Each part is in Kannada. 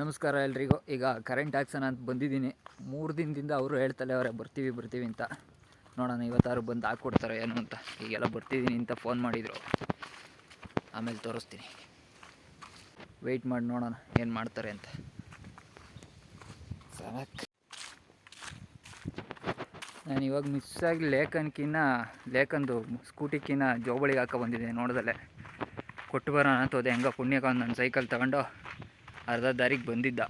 ನಮಸ್ಕಾರ ಎಲ್ರಿಗೂ. ಈಗ ಕರೆಂಟ್ ಹಾಕ್ಸೋಣ ಅಂತ ಬಂದಿದ್ದೀನಿ. ಮೂರು ದಿನದಿಂದ ಅವರು ಹೇಳ್ತಲೇ ಅವರೇ, ಬರ್ತೀವಿ ಬರ್ತೀವಿ ಅಂತ. ನೋಡೋಣ ಇವತ್ತಾರು ಬಂದು ಹಾಕ್ಕೊಡ್ತಾರೆ ಏನು ಅಂತ. ಈಗೆಲ್ಲ ಬರ್ತಿದ್ದೀನಿ ಅಂತ ಫೋನ್ ಮಾಡಿದರು. ಆಮೇಲೆ ತೋರಿಸ್ತೀನಿ. ವೆಯ್ಟ್ ಮಾಡಿ, ನೋಡೋಣ ಏನು ಮಾಡ್ತಾರೆ ಅಂತ. ಸಾಕ್. ನಾನು ಇವಾಗ ಮಿಸ್ ಆಗಿ ಲೇಖನ್ಕಿನ್ನ, ಲೇಖನ್ದು ಸ್ಕೂಟಿಕ್ಕಿನ್ನ ಜೋಬಳಿಗೆ ಹಾಕೋ ಬಂದಿದ್ದೀನಿ ನೋಡ್ದಲೆ ಕೊಟ್ಟು ಬರೋಣ ಅಂತ ಹೋದೆ. ಹೆಂಗ ಒಂದು ನನ್ನ ಸೈಕಲ್ ತಗೊಂಡು. ಅರ್ಧ ದಾರಿಗೆ ಬಂದಿದ್ದ.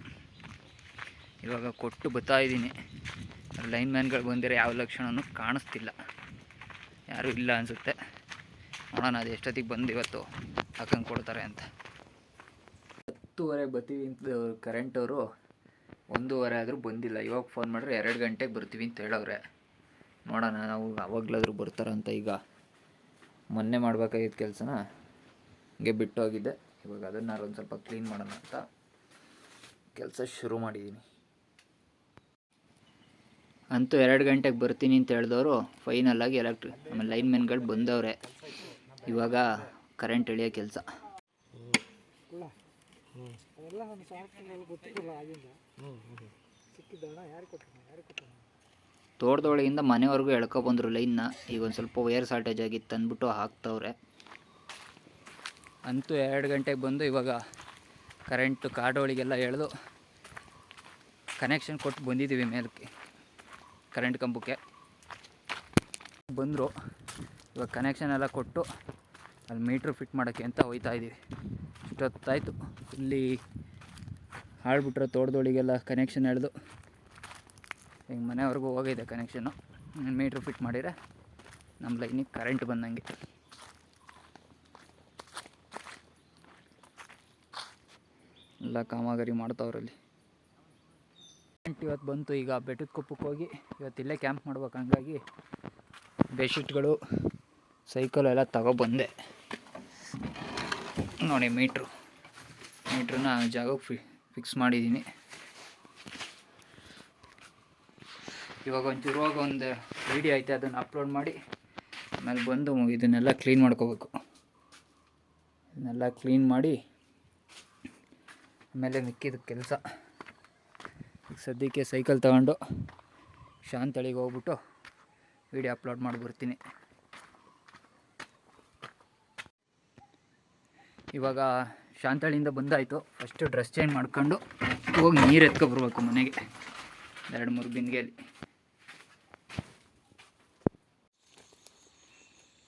ಇವಾಗ ಕೊಟ್ಟು ಬರ್ತಾ ಇದ್ದೀನಿ. ಲೈನ್ ಮ್ಯಾನ್ಗಳು ಬಂದಿರೋ ಯಾವ ಲಕ್ಷಣವೂ ಕಾಣಿಸ್ತಿಲ್ಲ. ಯಾರೂ ಇಲ್ಲ ಅನಿಸುತ್ತೆ. ನೋಡೋಣ, ಅದು ಎಷ್ಟೊತ್ತಿಗೆ ಬಂದು ಇವತ್ತು ಹಾಕಂಗೆ ಕೊಡ್ತಾರೆ ಅಂತ. ಹತ್ತುವರೆ ಬರ್ತೀವಿ ಅಂತ ಕರೆಂಟ್ ಅವರು. ಒಂದೂವರೆ ಆದರೂ ಬಂದಿಲ್ಲ. ಇವಾಗ ಫೋನ್ ಮಾಡಿದ್ರೆ ಎರಡು ಗಂಟೆಗೆ ಬರ್ತೀವಿ ಅಂತ ಹೇಳವ್ರೆ. ನೋಡೋಣ, ನಾವು ಅವಾಗಲಾದರೂ ಬರ್ತಾರಂತ ಈಗ. ಮೊನ್ನೆ ಮಾಡಬೇಕಾಗಿದ್ದ ಕೆಲಸನ, ಹಂಗೆ ಬಿಟ್ಟು ಹೋಗಿದ್ದೆ ಇವಾಗ ಅದನ್ನು ಒಂದು ಸ್ವಲ್ಪ ಕ್ಲೀನ್ ಮಾಡೋಣ ಅಂತ ಕೆಲಸ ಶುರು ಮಾಡಿದ್ದೀನಿ ಅಂತೂ ಎರಡು ಗಂಟೆಗೆ ಬರ್ತೀನಿ ಅಂತ ಹೇಳಿದವರು ಫೈನಲಾಗಿ ಎಲೆಕ್ಟ್ರಿ ಆಮೇಲೆ ಲೈನ್ ಮೆನ್ಗಳು ಬಂದವ್ರೆ. ಇವಾಗ ಕರೆಂಟ್ ಎಳೆಯೋ ಕೆಲಸ. ತೋಟದೊಳಗಿಂದ ಮನೆವರೆಗೂ ಎಳ್ಕೊಬಂದರು ಲೈನ್ನ ಈಗ ಒಂದು ಸ್ವಲ್ಪ ವೈರ್ ಶಾರ್ಟೇಜ್ ಆಗಿತ್ತು ಅಂದ್ಬಿಟ್ಟು ಹಾಕ್ತವ್ರೆ. ಅಂತೂ ಎರಡು ಗಂಟೆಗೆ ಬಂದು ಇವಾಗ ಕರೆಂಟು ಕಾಡೋಳಿಗೆಲ್ಲ ಎಳೆದು ಕನೆಕ್ಷನ್ ಕೊಟ್ಟು ಬಂದಿದ್ದೀವಿ ಮೇಲಕ್ಕೆ ಕರೆಂಟ್ ಕಂಬಕ್ಕೆ. ಬಂದರು, ಇವಾಗ ಕನೆಕ್ಷನ್ ಎಲ್ಲ ಕೊಟ್ಟು ಅಲ್ಲಿ ಮೀಟ್ರ್ ಫಿಟ್ ಮಾಡೋಕ್ಕೆ ಅಂತ ಹೋಯ್ತಾ ಇದ್ದೀವಿ. ಇಷ್ಟೊತ್ತಾಯಿತು. ಇಲ್ಲಿ ಹಾಳ್ಬಿಟ್ರೆ ತೋಟದೊಳಗೆಲ್ಲ ಕನೆಕ್ಷನ್ ಎಳೆದು ಹಿಂಗೆ ಮನೆವರೆಗೂ ಹೋಗಿದೆ ಕನೆಕ್ಷನ್ನು ಮೀಟ್ರ್ ಫಿಟ್ ಮಾಡಿದರೆ ನಮ್ಮ ಲೈನಿಗೆ ಕರೆಂಟ್ ಬಂದಂಗೆ. ಎಲ್ಲ ಕಾಮಗಾರಿ ಮಾಡ್ತಾವ್ರಲ್ಲಿ ಇವತ್ತು ಬಂತು ಈಗ ಬೆಟ್ಟದ ಕೊಪ್ಪಕ್ಕೆ ಹೋಗಿ ಇವತ್ತು ಇಲ್ಲೇ ಕ್ಯಾಂಪ್ ಮಾಡ್ಬೇಕು ಹಂಗಾಗಿ ಬೆಡ್ಶೀಟ್ಗಳು ಸೈಕಲ್ ಎಲ್ಲ ತಗೊಬಂದೆ ನೋಡಿ ಮೀಟ್ರು ಮೀಟ್ರನ್ನ ಜಾಗಕ್ಕೆ ಫಿ ಫಿಕ್ಸ್ ಮಾಡಿದ್ದೀನಿ ಇವಾಗ ಒಂಚೂರು ಹೋಗಿ ಒಂದು ವಿಡಿಯೋ ಐತೆ, ಅದನ್ನು ಅಪ್ಲೋಡ್ ಮಾಡಿ, ಆಮೇಲೆ ಬಂದು ಇದನ್ನೆಲ್ಲ ಕ್ಲೀನ್ ಮಾಡ್ಕೋಬೇಕು. ಇದನ್ನೆಲ್ಲ ಕ್ಲೀನ್ ಮಾಡಿ ಆಮೇಲೆ ಮಿಕ್ಕಿದ ಕೆಲಸ. ಸದ್ಯಕ್ಕೆ ಸೈಕಲ್ ತಗೊಂಡು ಶಾಂತಳಿಗೆ ಹೋಗ್ಬಿಟ್ಟು ವಿಡಿಯೋ ಅಪ್ಲೋಡ್ ಮಾಡಿ ಬರ್ತೀನಿ ಇವಾಗ ಶಾಂತಳಿಯಿಂದ ಬಂದಾಯಿತು. ಫಸ್ಟು ಡ್ರೆಸ್ ಚೇಂಜ್ ಮಾಡ್ಕೊಂಡು ಹೋಗಿ ನೀರು ಎತ್ಕೊಬರ್ಬೇಕು ಮನೆಗೆ. ಎರಡು, ಮೂರು ಬಿಂದಿಗೆಯಲ್ಲಿ.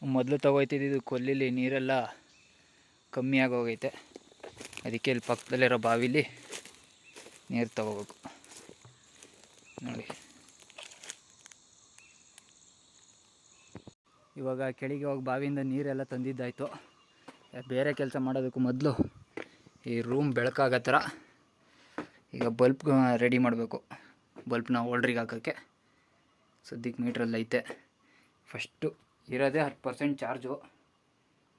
ಮೊದಲು ತಗೋಯ್ತಿದ್ದು ಕೊಲ್ಲಿಲಿ ನೀರೆಲ್ಲ ಕಮ್ಮಿ ಆಗೋಗೈತೆ. ಅದಕ್ಕೆ ಇಲ್ಲಿ ಪಕ್ಕದಲ್ಲಿರೋ ಬಾವಿಲಿ ನೀರು ತಗೋಬೇಕು. ನೋಡಿ. ಇವಾಗ ಕೆಳಗೆ ಹೋಗಿ ಬಾವಿಯಿಂದ ನೀರೆಲ್ಲ ತಂದಿದ್ದಾಯಿತು. ಬೇರೆ ಕೆಲಸ ಮಾಡೋದಕ್ಕೂ ಮೊದಲು ಈ ರೂಮ್ ಬೆಳಕಾಗೋ ಥರ ಈಗ ಬಲ್ಪ್ ರೆಡಿ ಮಾಡಬೇಕು. ಬಲ್ಪ್ನ ಹೋಲ್ಡ್ರಿಗೆ ಹಾಕೋಕ್ಕೆ. ಸದ್ಯಕ್ಕೆ ಮೀಟ್ರಲ್ಲಿ ಐತೆ. ಫಸ್ಟು ಇರೋದೇ ಹತ್ತು ಪರ್ಸೆಂಟ್ ಚಾರ್ಜು.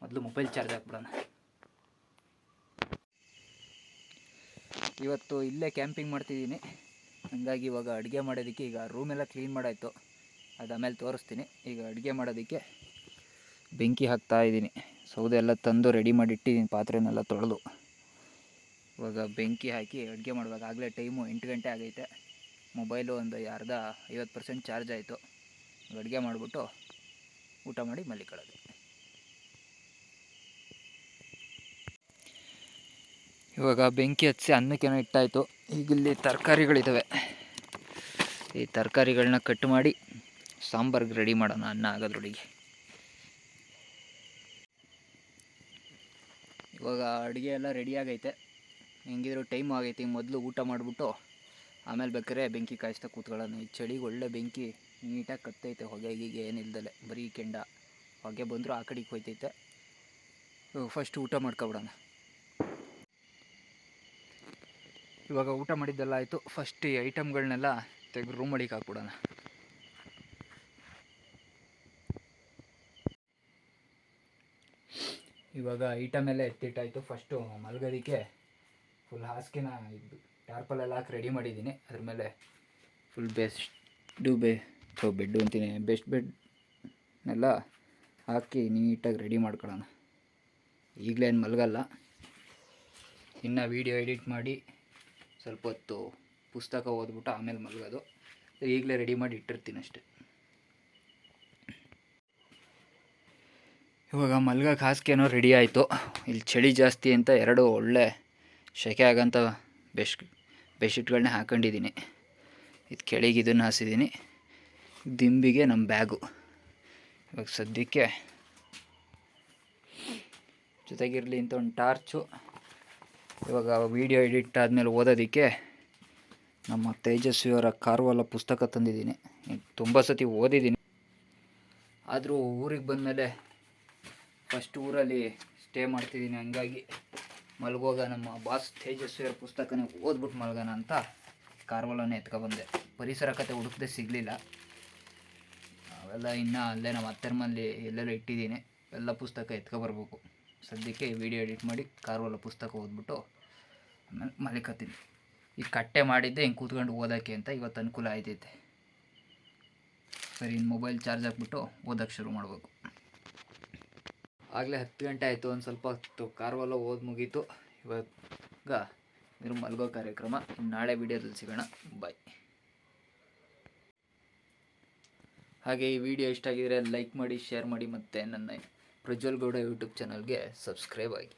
ಮೊದಲು ಮೊಬೈಲ್ ಚಾರ್ಜ್ ಹಾಕ್ಬಿಡೋಣ. ಇವತ್ತು ಇಲ್ಲೇ ಕ್ಯಾಂಪಿಂಗ್ ಮಾಡ್ತಿದ್ದೀನಿ. ಹಾಗಾಗಿ ಇವಾಗ ಅಡುಗೆ ಮಾಡೋದಕ್ಕೆ ಈಗ ರೂಮೆಲ್ಲ ಕ್ಲೀನ್ ಮಾಡಾಯಿತು. ಅದು ಆಮೇಲೆ ತೋರಿಸ್ತೀನಿ. ಈಗ ಅಡುಗೆ ಮಾಡೋದಕ್ಕೆ ಬೆಂಕಿ ಹಾಕ್ತಾ ಇದ್ದೀನಿ. ಸೌದೆ ಎಲ್ಲ ತಂದು ರೆಡಿ ಮಾಡಿ ಇಟ್ಟಿದ್ದೀನಿ ಪಾತ್ರೆನೆಲ್ಲ ತೊಳೆದು. ಇವಾಗ ಬೆಂಕಿ ಹಾಕಿ ಅಡುಗೆ ಮಾಡುವಾಗ ಆಗಲೇ ಟೈಮು ಎಂಟು ಗಂಟೆ ಆಗೈತೆ. ಮೊಬೈಲು ಒಂದು ಅರ್ಧ ಐವತ್ತು ಪರ್ಸೆಂಟ್ ಚಾರ್ಜ್ ಆಯಿತು. ಅಡುಗೆ ಮಾಡಿಬಿಟ್ಟು ಊಟ ಮಾಡಿ ಮಲ್ಲಿಕೊಳ್ಳೋದು ಇವಾಗ ಬೆಂಕಿ ಹಚ್ಚಿ ಅನ್ನಕ್ಕೇನೋ ಇಟ್ಟಾಯಿತು. ಈಗ ಇಲ್ಲಿ ತರಕಾರಿಗಳಿದ್ದಾವೆ ಈ ತರಕಾರಿಗಳನ್ನ ಕಟ್ ಮಾಡಿ ಸಾಂಬಾರ್ಗೆ ರೆಡಿ ಮಾಡೋಣ ಅನ್ನ ಆಗೋದ್ರೊಳಗೆ. ಇವಾಗ ಅಡುಗೆ ಎಲ್ಲ ರೆಡಿ ಆಗೈತೆ. ಹೆಂಗಿದ್ರು ಟೈಮ್ ಆಗೈತೆ. ಮೊದಲು ಊಟ ಮಾಡಿಬಿಟ್ಟು ಆಮೇಲೆ ಬೇಕಾದ್ರೆ ಬೆಂಕಿ ಕಾಯಿಸ್ತಾ ಕೂತ್ಕೊಳ್ಳೋಣ. ಈ ಚಳಿಗೆ ಒಳ್ಳೆ ಬೆಂಕಿ ನೀಟಾಗಿ ಕತ್ತೈತೆ. ಹೊಗೆ ಗೀಗೆ ಏನಿಲ್ದಲೆ. ಬರೀ ಕೆಂಡ. ಹೊಗೆ ಬಂದರೂ ಆ ಕಡೆಗೆ ಹೋಯ್ತೈತೆ. ಫಸ್ಟ್ ಊಟ ಮಾಡ್ಕೊಬಿಡೋಣ. ಇವಾಗ ಊಟ ಮಾಡಿದ್ದೆಲ್ಲ ಆಯಿತು. ಫಸ್ಟ್ ಈ ಐಟಮ್ಗಳನ್ನೆಲ್ಲ ತೆಗೆದು ರೂಮ್ ಅಡಿಗೆ ಹಾಕ್ಬಿಡೋಣ. ಇವಾಗ ಐಟಮ್ ಎಲ್ಲ ಎತ್ತಿಟ್ಟಾಯಿತು. ಫಸ್ಟು ಮಲಗೋದಕ್ಕೆ ಫುಲ್ ಹಾಸಿಗೆನ ಇದು ಟಾರ್ಪಲೆಲ್ಲ ಹಾಕಿ ರೆಡಿ ಮಾಡಿದ್ದೀನಿ. ಅದ್ರ ಮೇಲೆ ಫುಲ್ ಬೆಸ್ಟ್ ಬೆ ಸೊ ಬೆಡ್ಡು ಅಂತೀನಿ. ಬೆಸ್ಟ್ ಬೆಡ್ನೆಲ್ಲ ಹಾಕಿ ನೀಟಾಗಿ ರೆಡಿ ಮಾಡ್ಕೊಳ್ಳೋಣ. ಈಗಲೇ ಏನು ಮಲಗಲ್ಲ. ಇನ್ನು ವೀಡಿಯೋ ಎಡಿಟ್ ಮಾಡಿ ಸ್ವಲ್ಪ ಹೊತ್ತು ಪುಸ್ತಕ ಓದ್ಬಿಟ್ಟು ಆಮೇಲೆ ಮಲಗೋದು. ಈಗಲೇ ರೆಡಿ ಮಾಡಿ ಇಟ್ಟಿರ್ತೀನಿ ಅಷ್ಟೆ. ಇವಾಗ ಮಲ್ಗಕ್ಕೆ ಹಾಸಿಗೆನೋ ರೆಡಿ ಆಯಿತು. ಇಲ್ಲಿ ಚಳಿ ಜಾಸ್ತಿ ಅಂತ ಎರಡು ಒಳ್ಳೆ ಸೆಕೆ ಆಗೋಂಥ ಬೆಶ್ ಬೆಡ್ಶೀಟ್ಗಳನ್ನ ಹಾಕೊಂಡಿದ್ದೀನಿ. ಇದು ಕೆಳಗೆ ಇದನ್ನು ಹಾಸಿದ್ದೀನಿ ದಿಂಬಿಗೆ ನಮ್ಮ ಬ್ಯಾಗು. ಇವಾಗ ಸದ್ಯಕ್ಕೆ ಜೊತೆಗಿರಲಿ ಅಂತ ಒಂದು ಟಾರ್ಚು. ಇವಾಗ ವಿಡಿಯೋ ಎಡಿಟ್ ಆದಮೇಲೆ ಓದೋದಕ್ಕೆ ನಮ್ಮ ತೇಜಸ್ವಿಯವರ ಕಾರ್ವಾಲ ಪುಸ್ತಕ ತಂದಿದ್ದೀನಿ. ತುಂಬ ಸತಿ ಓದಿದ್ದೀನಿ. ಆದರೂ ಊರಿಗೆ ಬಂದಮೇಲೆ ಫಸ್ಟ್ ಊರಲ್ಲಿ ಸ್ಟೇ ಮಾಡ್ತಿದ್ದೀನಿ. ಹಂಗಾಗಿ ಮಲಗೋಗ ನಮ್ಮ ಬಾಸ್ ತೇಜಸ್ವಿಯವರ ಪುಸ್ತಕನೇ ಓದ್ಬಿಟ್ಟು ಮಲಗೋಣ ಅಂತ ಕಾರ್ವಾಲನೇ ಎತ್ಕೊಬಂದೆ ಪರಿಸರ ಕತೆ ಹುಡುಕದೆ ಸಿಗಲಿಲ್ಲ. ಅವೆಲ್ಲ ಇನ್ನೂ ಅಲ್ಲೇ ನಮ್ಮ ಅತ್ತರ ಮನೇಲಿ ಎಲ್ಲೆಲ್ಲ ಇಟ್ಟಿದ್ದೀನಿ. ಎಲ್ಲ ಪುಸ್ತಕ ಎತ್ಕೊಬರ್ಬೇಕು ಸದ್ಯಕ್ಕೆ ವಿಡಿಯೋ ಎಡಿಟ್ ಮಾಡಿ ಕಾರ್ವಲ್ಲ ಪುಸ್ತಕ ಓದ್ಬಿಟ್ಟು ಆಮೇಲೆ ಮಲಿಕತ್ತೀನಿ. ಈ ಕಟ್ಟೆ ಮಾಡಿದ್ದೆ, ಹಿಂಗೆ ಕೂತ್ಕೊಂಡು ಓದೋಕ್ಕೆ ಅಂತ ಇವತ್ತು ಅನುಕೂಲ ಆಯ್ತೈತೆ. ಸರಿ ಇನ್ನು ಮೊಬೈಲ್ ಚಾರ್ಜ್ ಹಾಕ್ಬಿಟ್ಟು ಓದೋಕ್ಕೆ ಶುರು ಮಾಡಬೇಕು. ಆಗಲೇ ಹತ್ತು ಗಂಟೆ ಆಯಿತು, ಒಂದು ಸ್ವಲ್ಪ ಹೊತ್ತು ಕಾರ್ವಲ್ಲ ಓದಿ ಮುಗೀತು. ಇವಾಗ ಇದ್ರ ಮಲ್ಗೋ ಕಾರ್ಯಕ್ರಮ. ನಾಳೆ ವಿಡಿಯೋದಲ್ಲಿ ಸಿಗೋಣ. ಬಾಯ್ ಹಾಗೆ ಈ ವಿಡಿಯೋ ಇಷ್ಟ ಆಗಿದ್ರೆ ಲೈಕ್ ಮಾಡಿ, ಶೇರ್ ಮಾಡಿ ಮತ್ತು ನನ್ನ ಪ್ರಜ್ವಲ್ ಗೌಡ ಯೂಟ್ಯೂಬ್ ಚಾನಲ್ಗೆ ಸಬ್ಸ್ಕ್ರೈಬ್ ಆಗಿ.